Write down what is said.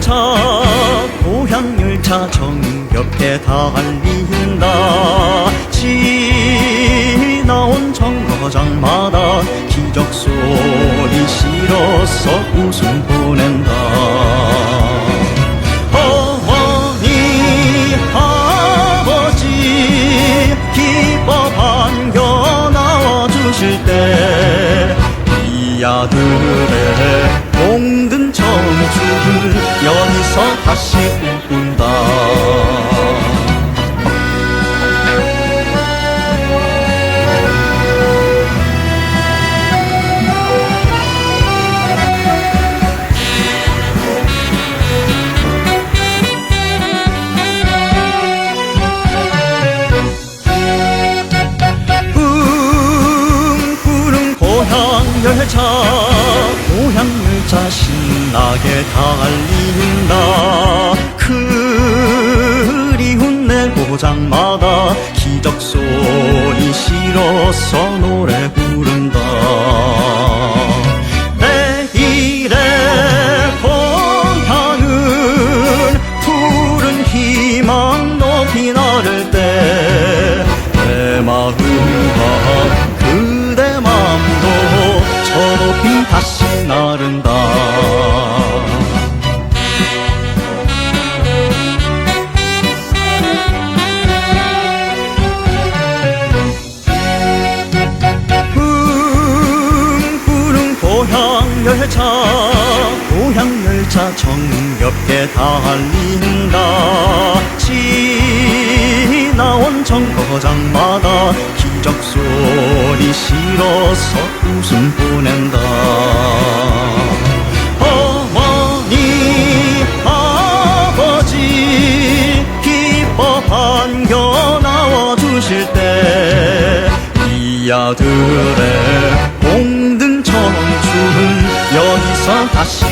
열차 고향 열차 정겹게 달린다. 지나온 정거장마다 기적 소리 실어서 웃음 보낸다. 어머니 아버지 기뻐 반겨 나와 주실 때 이 아들의 청춘 여기서 다시 고향 열차 고향 열차 신나게 달린다 그리운 내 고장마다 기적 소리 실어서 노래 부른다. 희망 높이 나를 때 내 마음과 다시 나른다. 푸른 고향 열차 고향 열차 정겹게 달린다. 지나온 정거장마다 기적 소리 실어서 웃음 보낸다 반겨 나와 주실 때 이 아들의 공든 청춘 여기서 다시